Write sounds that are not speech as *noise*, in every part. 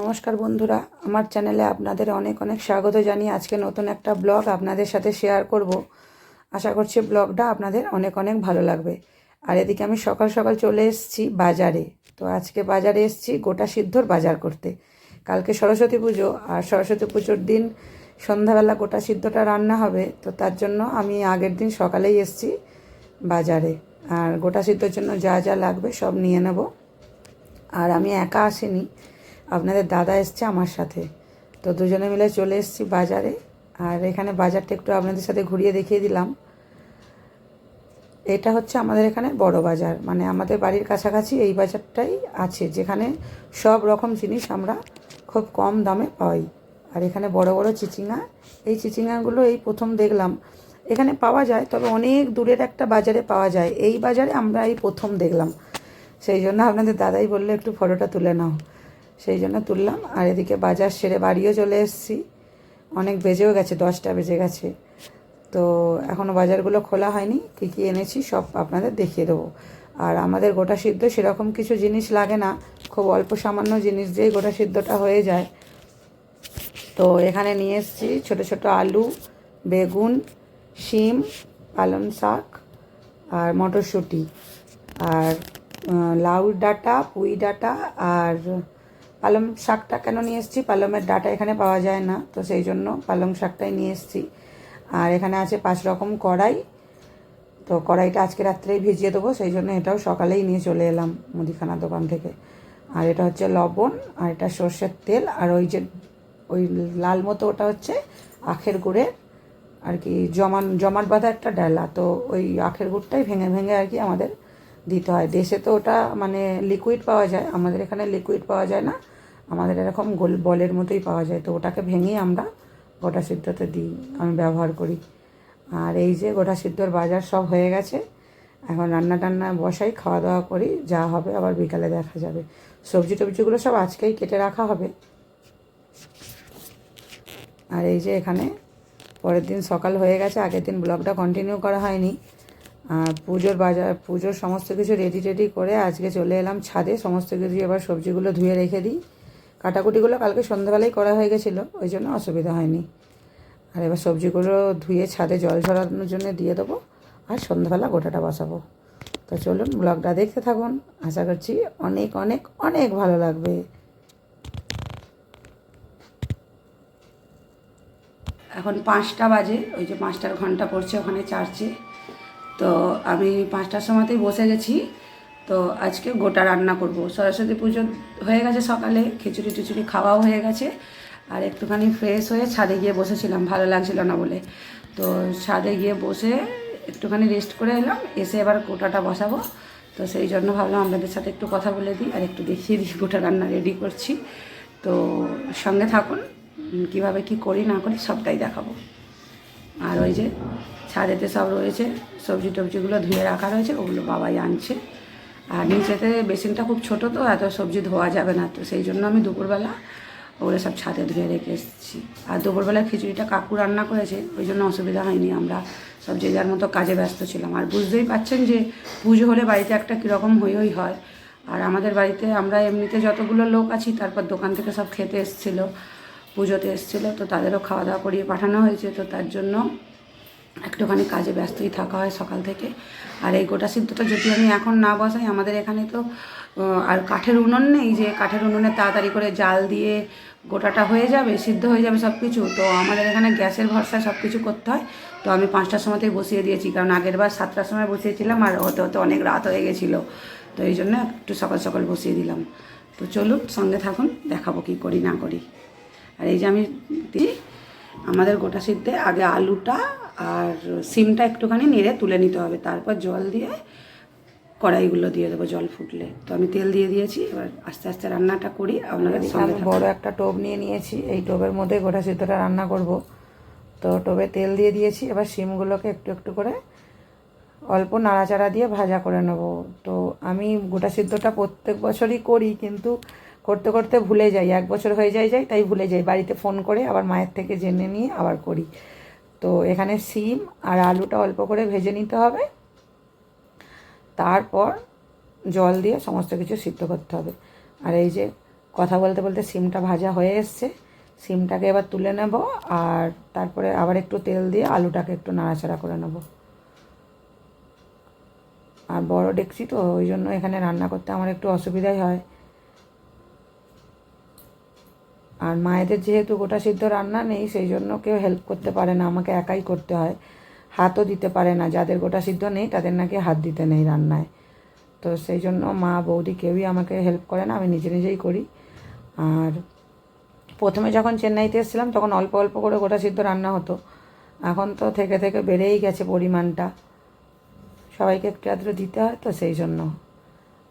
নমস্কার বন্ধুরা, আমার চ্যানেলে আপনাদের অনেক অনেক স্বাগত জানিয়ে আজকে নতুন একটা ব্লগ আপনাদের সাথে শেয়ার করব। আশা করছি ব্লগটা আপনাদের অনেক অনেক ভালো লাগবে। আর এদিকে আমি সকাল সকাল চলে এসেছি বাজারে। তো আজকে বাজারে এসেছি গোটা সিদ্ধর বাজার করতে। কালকে সরস্বতী পুজো আর সরস্বতী পুজোর দিন সন্ধ্যাবেলা গোটা সিদ্ধটা রান্না হবে। তো তার জন্য আমি আগের দিন সকালেই এসেছি বাজারে। আর গোটা সিদ্ধর জন্য যা যা লাগবে সব নিয়ে নেব। আর আমি একা আসিনি। আপনাদের দাদা এসছে আমার সাথে। তো দুজনে মিলে চলে এসেছি বাজারে। আর এখানে বাজারটা একটু আপনাদের সাথে ঘুরিয়ে দেখিয়ে দিলাম। এটা হচ্ছে আমাদের এখানে বড় বাজার। মানে আমাদের বাড়ির কাছাকাছি এই বাজারটাই আছে, যেখানে সব রকম জিনিস আমরা খুব কম দামে পাই। আর এখানে বড় বড় চিচিঙ্গা। এই চিচিঙ্গাগুলো এই প্রথম দেখলাম। এখানে পাওয়া যায়, তবে অনেক দূরের একটা বাজারে পাওয়া যায়। এই বাজারে আমরা এই প্রথম দেখলাম। সেই জন্য আপনাদের দাদাই বললে, একটু ফটোটা তুলে নাও। সেই জন্য তুললাম। আর এদিকে বাজার সেরে বাড়িও চলে এসেছি। অনেক বেজেও গেছে, দশটা বেজে গেছে। তো এখনও বাজারগুলো খোলা হয়নি। কী কী এনেছি সব আপনাদের দেখিয়ে দেবো। আর আমাদের গোটা সিদ্ধ সেরকম কিছু জিনিস লাগে না। খুব অল্প সামান্য জিনিস দিয়েই গোটা সিদ্ধটা হয়ে যায়। তো এখানে নিয়ে এসেছি ছোটো ছোটো আলু, বেগুন, শিম, পালং শাক আর মটরশুঁটি। আর লাউ ডাঁটা, পুঁই ডাঁটা আর পালং শাকটা কেন নিয়ে এসেছি? পালংয়ের ডাটা এখানে পাওয়া যায় না, তো সেই জন্য পালং শাকটাই নিয়ে এসেছি। আর এখানে আছে পাঁচ রকম কড়াই, তো কড়াইটা আজকে রাত্রেই ভিজিয়ে দেবো, সেই জন্য এটাও সকালেই নিয়ে চলে এলাম মুদিখানার দোকান থেকে। আর এটা হচ্ছে লবণ, আর এটা সর্ষের তেল, আর ওই যে, ওই লাল মতো ওটা হচ্ছে আখের গুড়ের, আর কি জমান, জমাট বাঁধা একটা ডালা, তো ওই আখের গুড়টাই ভেঙে ভেঙে আর কি আমাদের দিতে হয়। দেশে তো ওটা মানে লিকুইড পাওয়া যায়। আমাদের এখানে লিকুইড পাওয়া যায় না। আমাদের এরকম গোল বলের মতোই পাওয়া যায়। তো ওটাকে ভেঙেই আমরা গোটা সিদ্ধতে দিই, আমি ব্যবহার করি। আর এই যে গোটা সিদ্ধর বাজার সব হয়ে গেছে। এখন রান্না টান্না বসাই খাওয়া দাওয়া করি, যা হবে আবার বিকালে দেখা যাবে। সবজি টবজিগুলো সব আজকেই কেটে রাখা হবে। আর এই যে এখানে পরের দিন সকাল হয়ে গেছে, আগের দিন ব্লগটা কন্টিনিউ করা হয়নি। পুজোর বাজার, পুজোর সমস্ত কিছু রেডি টেডি করে আজকে চলে এলাম ছাদে। সমস্ত কিছু এবার সবজিগুলো ধুয়ে রেখে দিই। কাটাকুটিগুলো কালকে সন্ধ্যাবেলায় করা হয়ে গেছিল, ওই জন্য অসুবিধা হয়নি। আর এবার সবজিগুলো ধুয়ে ছাদে জল ঝরানোর জন্য দিয়ে দেবো আর সন্ধ্যাবেলা গোটাটা বসাবো। তো চলুন ব্লগটা দেখতে থাকুন। আশা করছি অনেক অনেক অনেক ভালো লাগবে। এখন পাঁচটা বাজে, ওই যে পাঁচটার ঘণ্টা পড়ছে, ওখানে চার্চে। তো আমি পাঁচটার সময়তেই বসে গেছি। তো আজকে গোটা রান্না করব। সরস্বতী পুজো হয়ে গেছে সকালে, খিচুড়ি টিচুড়ি খাওয়াও হয়ে গেছে। আর একটুখানি ফ্রেশ হয়ে ছাদে গিয়ে বসেছিলাম, ভালো লাগছিল না বলে। তো ছাদে গিয়ে বসে একটুখানি রেস্ট করে এলাম, এসে এবার গোটাটা বসাবো। তো সেই জন্য ভাবলাম আপনাদের সাথে একটু কথা বলে দিই আর একটু দেখিয়ে দিই, গোটা রান্না রেডি করছি। তো সঙ্গে থাকুন কীভাবে কি করি না করি সবটাই দেখাবো। আর ওই যে ছাদেতে সব রয়েছে, সবজি টবজিগুলো ধুয়ে রাখা রয়েছে, ওগুলো বাবাই আনছে। আর নিচেতে বেসিনটা খুব ছোট তো, এত সবজি ধোয়া যাবে না তো, সেই জন্য আমি দুপুরবেলা ওগুলো সব ছাদে ধুয়ে রেখে এসেছি। আর দুপুরবেলা খিচুড়িটা কাকু রান্না করেছে, ওই জন্য অসুবিধা হয়নি, আমরা সব যে যার মতো কাজে ব্যস্ত ছিলাম। আর বুঝতেই পাচ্ছেন যে পুজো হলে বাড়িতে একটা কীরকম হই হই হয়। আর আমাদের বাড়িতে আমরা এমনিতে যতগুলো লোক আছি, তারপর দোকান থেকে সব খেতে এসেছিল, পুজোতে এসেছিল, তো তাদেরও খাওয়া দাওয়া করিয়ে পাঠানো হয়েছে, তো তার জন্য একটুখানি কাজে ব্যস্তই থাকা হয় সকাল থেকে। আর এই গোটা সিদ্ধটা যদি আমি এখন না বসাই, আমাদের এখানে তো আর কাঠের উনুন নেই যে, কাঠের উনুনে তাড়াতাড়ি করে জাল দিয়ে গোটাটা হয়ে যাবে, সিদ্ধ হয়ে যাবে সব কিছু তো আমাদের এখানে গ্যাসের ভরসায় সব কিছু করতে হয়। তো আমি পাঁচটার সময়তেই বসিয়ে দিয়েছি, কারণ আগের বার সাতটার সময় বসিয়েছিলাম আর হতে হতে অনেক রাত হয়ে গেছিল। তো এই জন্য একটু সকাল সকাল বসিয়ে দিলাম। তো চলুন সঙ্গে থাকুন, দেখাবো কী করি না করি। আর এই যে আমি দিই আমাদের গোটা সিদ্ধে আগে আলুটা আর সিমটা একটুখানি নেড়ে তুলে নিতে হবে। তারপর জল দিয়ে কড়াইগুলো দিয়ে দেবো জল ফুটলে। তো আমি তেল দিয়ে দিয়েছি এবার আস্তে আস্তে রান্নাটা করি আপনাদের সঙ্গে বড় একটা টোপ নিয়ে নিয়েছি এই টোপের মধ্যে গোটা সিদ্ধটা রান্না করব। তো টোপে তেল দিয়ে দিয়েছি এবার সিমগুলোকে একটু একটু করে অল্প নাড়াচাড়া দিয়ে ভাজা করে নেব। তো আমি গোটা সিদ্ধটা প্রত্যেক বছরই করি কিন্তু করতে করতে ভুলে যাই, এক বছর হয়ে যায় যাই তাই ভুলে যাই। বাড়িতে ফোন করে আবার মায়ের থেকে জেনে নিয়ে আবার করি। তো এখানে সিম আর আলুটা অল্প করে ভেজে নিতে হবে। তারপর জল দিয়ে সমস্ত কিছু সিদ্ধ করতে হবে। আর এই যে কথা বলতে বলতে সিমটা ভাজা হয়ে এসছে, সিমটাকে এবার তুলে নেব আর তারপরে আবার একটু তেল দিয়ে আলুটাকে একটু নাড়াচাড়া করে নেব। আর বড় ডেকচি তো, ওই জন্য এখানে রান্না করতে আমার একটু অসুবিধাই হয়। আর মায়েদের যেহেতু গোটা সিদ্ধ রান্না নেই, সেই জন্য কেউ হেল্প করতে পারে না, আমাকে একাই করতে হয়। হাতও দিতে পারে না, যাদের গোটা সিদ্ধ নেই, তাদের নাকি হাত দিতে নেই রান্নায়। তো সেই জন্য মা, বৌদি কেউই আমাকে হেল্প করে না, আমি নিজে নিজেই করি। আর প্রথমে যখন চেন্নাইতে এসেছিলাম, তখন অল্প অল্প করে গোটা সিদ্ধ রান্না হতো। এখন তো থেকে থেকে বেড়েই গেছে পরিমাণটা। সবাইকে একটু আধটু দিতে হয় তো সেই জন্য।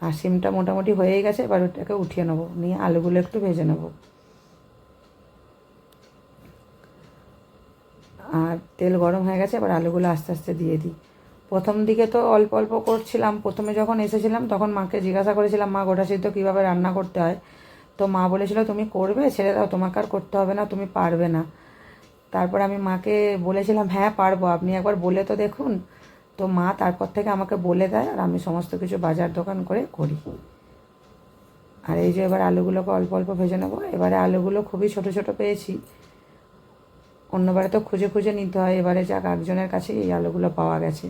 আর সিমটা মোটামুটি হয়েই গেছে, এবার ওটাকে উঠিয়ে নেব, নিয়ে আলুগুলো একটু ভেজে নেব। আর তেল গরম হয়ে গেছে, এবার আলুগুলো আস্তে আস্তে দিয়ে দিই। প্রথম দিকে তো অল্প অল্প করছিলাম, প্রথমে যখন এসেছিলাম তখন মাকে জিজ্ঞাসা করেছিলাম, মা, গোটা সিদ্ধ কীভাবে রান্না করতে হয়? তো মা বলেছিল, তুমি করবে, ছেড়ে দাও, তোমাকে আর করতে হবে না, তুমি পারবে না। তারপর আমি মাকে বলেছিলাম হ্যাঁ পারব, আপনি একবার বলে তো দেখুন। তো মা তারপর থেকে আমাকে বলে দেয়, আর আমি সমস্ত কিছু বাজার দোকান করে করি। আর এই যে এবার আলুগুলোকে অল্প অল্প ভেজে নেব, এবারে আলুগুলো খুবই ছোট ছোট পেয়েছি। অন্যবারে তো খুঁজে খুঁজে নিতে হয়, এবারে যাক একজনের কাছে এই আলুগুলো পাওয়া গেছে।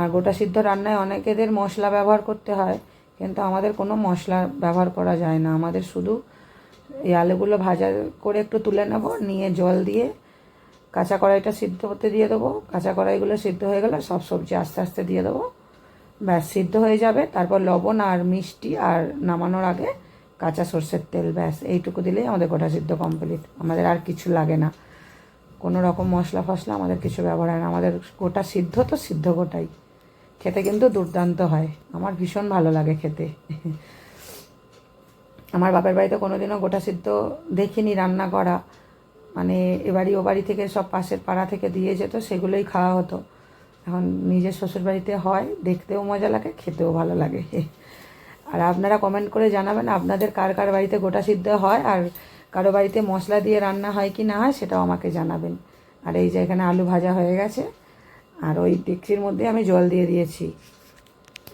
আর গোটা সিদ্ধ রান্নায় অনেকেদের মশলা ব্যবহার করতে হয়, কিন্তু আমাদের কোনো মশলা ব্যবহার করা যায় না। আমাদের শুধু এই আলুগুলো ভাজা করে একটু তুলে নেব, নিয়ে জল দিয়ে কাঁচা কড়াইটা সিদ্ধ হতে দিয়ে দেবো। কাঁচা কড়াইগুলো সিদ্ধ হয়ে গেলে সব সবজি আস্তে আস্তে দিয়ে দেবো। ব্যাস, সিদ্ধ হয়ে যাবে। তারপর লবণ আর মিষ্টি আর নামানোর আগে কাঁচা সর্ষের তেল, ব্যাস, এইটুকু দিলেই আমাদের গোটা সিদ্ধ কমপ্লিট আমাদের আর কিছু লাগে না। কোনো রকম মশলা ফসলা আমাদের কিছু ব্যবহার হয় না। আমাদের গোটা সিদ্ধ তো সিদ্ধ গোটাই। খেতে কিন্তু দুর্দান্ত হয়। আমার ভীষণ ভালো লাগে খেতে। আমার বাপের বাড়িতে কোনোদিনও গোটা সিদ্ধ দেখিনি রান্না করা। মানে এবারই ও বাড়ি থেকে সব পাশের পাড়া থেকে দিয়ে যেত, সেগুলোই খাওয়া হতো। এখন নিজের শ্বশুরবাড়িতে হয়, দেখতেও মজা লাগে, খেতেও ভালো লাগে। আর আপনারা কমেন্ট করে জানাবেন, আপনাদের কার কার বাড়িতে গোটা সিদ্ধ হয় আর কারও বাড়িতে মশলা দিয়ে রান্না হয় কি না হয়, সেটাও আমাকে জানাবেন। আর এই যে এখানে আলু ভাজা হয়ে গেছে, আর ওই ডেকচির মধ্যে আমি জল দিয়ে দিয়েছি।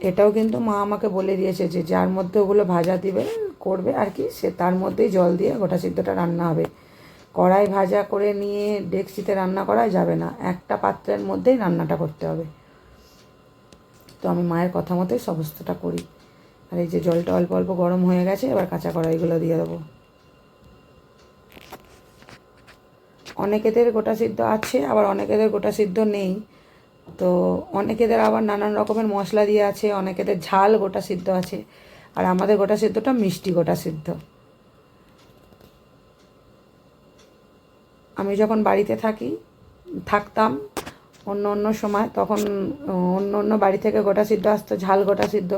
এটাও কিন্তু মা আমাকে বলে দিয়েছে যে, যার মধ্যে ওগুলো ভাজা দিবে, করবে আর কি, সে তার মধ্যেই জল দিয়ে গোটা সিদ্ধটা রান্না হবে। কড়াই ভাজা করে নিয়ে ডেকচিতে রান্না করা যাবে না। একটা পাত্রের মধ্যেই রান্নাটা করতে হবে। তো আমি মায়ের কথা মতোই সমস্তটা করি। আর এই যে জলটা অল্প অল্প গরম হয়ে গেছে, এবার কাঁচা কড়াইগুলো দিয়ে দেবো। অনেকেদের গোটা সিদ্ধ আছে, আবার অনেকেদের গোটা সিদ্ধ নেই। তো অনেকেদের আবার নানান রকমের মশলা দিয়ে আছে, অনেকেদের ঝাল গোটা সিদ্ধ আছে। আর আমাদের গোটা সিদ্ধটা মিষ্টি গোটা সিদ্ধ। আমি যখন বাড়িতে থাকি, থাকতাম অন্য অন্য সময়, তখন অন্য অন্য বাড়ি থেকে গোটা সিদ্ধ আসতো, ঝাল গোটা সিদ্ধ।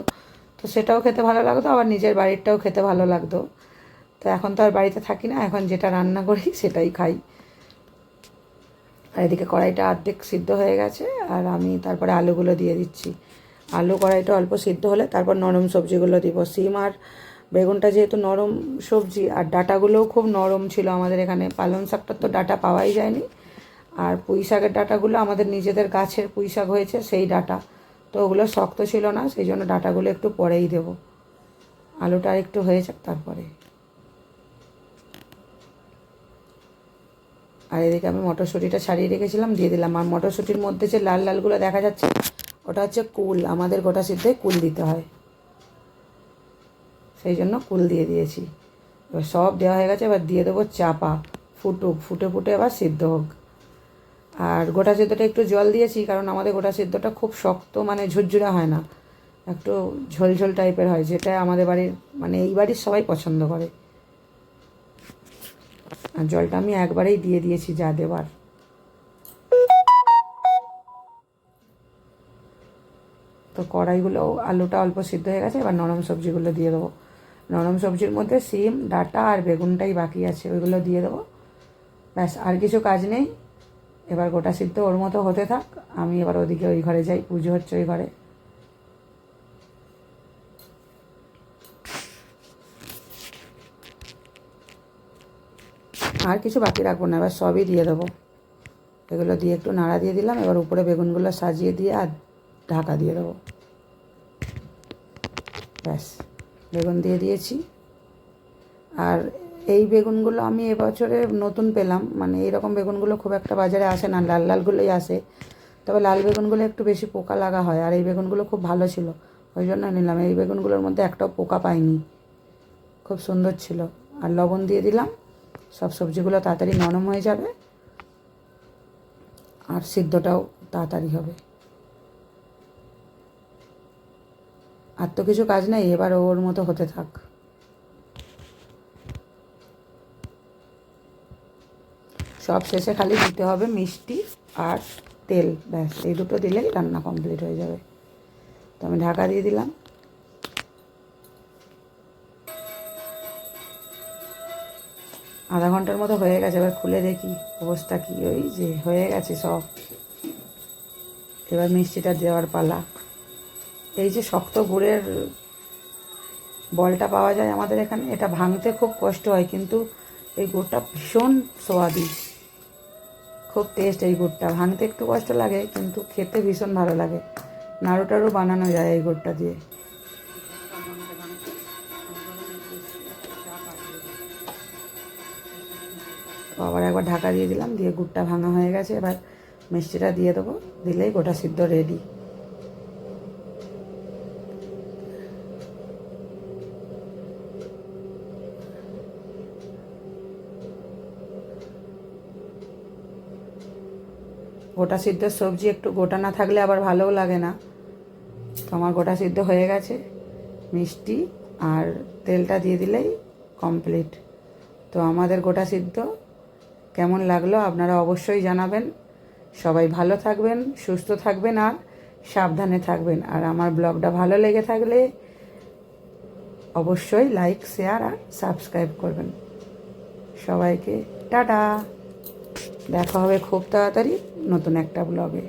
তো সেটাও খেতে ভালো লাগতো, আবার নিজের বাড়িরটাও খেতে ভালো লাগতো। তো এখন তো আর বাড়িতে থাকি না, এখন যেটা রান্না করি *laughs* সেটাই খাই। আর এদিকে কড়াইটা অর্ধেক সিদ্ধ হয়ে গেছে, আর আমি তারপরে আলুগুলো দিয়ে দিচ্ছি। আলু কড়াইটা অল্প সিদ্ধ হলে তারপর নরম সবজিগুলো দিব, সিম আর বেগুনটা যেহেতু নরম সবজি আর ডাটাগুলোও খুব নরম ছিল আমাদের এখানে। পালং শাকটার তো ডাটা পাওয়াই যায়নি। আর পুঁই শাকের ডাটাগুলো আমাদের নিজেদের গাছের পুঁই শাক হয়েছে, সেই ডাটা। তো ওগুলো শক্ত ছিল না, সেই জন্য ডাটাগুলো একটু পরেই দেব। আলুটা একটু হয়ে যাক তারপরে। আর এদিকে আমি মটরশুঁটিটা ছাড়িয়ে রেখেছিলাম, দিয়ে দিলাম। আর মটরশুঁটির মধ্যে যে লাল লালগুলো দেখা যাচ্ছে, ওটা হচ্ছে কুল। আমাদের গোটা সিদ্ধে কুল দিতে হয়। সেই জন্য কুল দিয়ে দিয়েছি। এবার সব দেওয়া হয়ে গেছে, এবার দিয়ে দেবো চাপা। ফুটুক, ফুটে ফুটে এবার সিদ্ধ হোক। আর গোটা সিদ্ধটা একটু জল দিয়েছি, কারণ আমাদের গোটা সিদ্ধটা খুব শক্ত মানে ঝুরঝুরা হয় না। একটু ঝোলঝোল টাইপের হয়, যেটা আমাদের বাড়ির মানে এই বাড়ির সবাই পছন্দ করে। আর জলটা আমি একবারেই দিয়ে দিয়েছি যা দেবার। তো কড়াইগুলো, আলুটা অল্প সিদ্ধ হয়ে গেছে, এবার নরম সবজিগুলো দিয়ে দেবো। নরম সবজির মধ্যে সিম, ডাটা আর বেগুনটাই বাকি আছে, ওইগুলো দিয়ে দেবো। ব্যাস, আর কিছু কাজ নেই। এবার গোটা সিদ্ধ ওর মতো হতে থাক। আমি এবার ওদিকে ওই ঘরে যাই, পুজো হচ্ছে ওই ঘরে। আর কিছু বাকি রাখব না, এবার সবই দিয়ে দেবো। এগুলো দিয়ে একটু নাড়া দিয়ে দিলাম, এবার উপরে বেগুনগুলো সাজিয়ে দিয়ে আর ঢাকা দিয়ে দেবো। ব্যাস। বেগুন দিয়ে দিয়েছি। আর এই বেগুনগুলো আমি এবছরে নতুন পেলাম। মানে এইরকম বেগুনগুলো খুব একটা বাজারে আসে না, লাল লালগুলোই আসে। তবে লাল বেগুনগুলো একটু বেশি পোকা লাগা হয়, আর এই বেগুনগুলো খুব ভালো ছিল। ওই জন্য নিলাম। এই বেগুনগুলোর মধ্যে একটাও পোকা পাইনি। খুব সুন্দর ছিল। আর লবণ দিয়ে দিলাম। সব সবজিগুলো তাড়াতাড়ি নরম হয়ে যাবে। আর সিদ্ধটাও তাড়াতাড়ি হবে। আর তো কিছু কাজ নেই, এবার ওর মতো হতে থাক। সব শেষে খালি দিতে হবে মিষ্টি আর তেল, ব্যাস। এই দুটো দিলেই রান্না কমপ্লিট হয়ে যাবে। তো আমি ঢাকা দিয়ে দিলাম। আধা ঘণ্টার মতো হয়ে গেছে, এবার খুলে দেখি অবস্থা কি। ওই যে হয়ে গেছে সব। এবার মিষ্টিটা দেওয়ার পালা। এই যে শক্ত গুড়ের বলটা পাওয়া যায় আমাদের এখানে, এটা ভাঙতে খুব কষ্ট হয়, কিন্তু এই গুড়টা ভীষণ সোয়াদি। খুব টেস্ট এই গুড়টা। ভাঙতে একটু কষ্ট লাগে, কিন্তু খেতে ভীষণ ভালো লাগে। নাড়ু টাড়ু বানানো যায় এই গুড়টা দিয়ে। আবার একবার ঢাকা দিয়ে দিলাম, দিয়ে গুড়টা ভাঙা হয়ে গেছে। এবার মিষ্টিটা দিয়ে দেবো, দিলেই গোটা সিদ্ধ রেডি গোটা সিদ্ধ সবজি একটু গোটা না থাকলে আবার ভালোও লাগে না। তো আমার গোটা সিদ্ধ হয়ে গেছে, মিষ্টি আর তেলটা দিয়ে দিলেই কমপ্লিট তো আমাদের গোটা সিদ্ধ কেমন লাগল আপনারা অবশ্যই জানাবেন। সবাই ভালো থাকবেন, সুস্থ থাকবেন আর সাবধানে থাকবেন। আর আমার ব্লগটা ভালো লেগে থাকলে অবশ্যই লাইক শেয়ার আর সাবস্ক্রাইব করবেন। সবাইকে টাটা। দেখা হবে খুব তাড়াতাড়ি নতুন একটা ব্লগে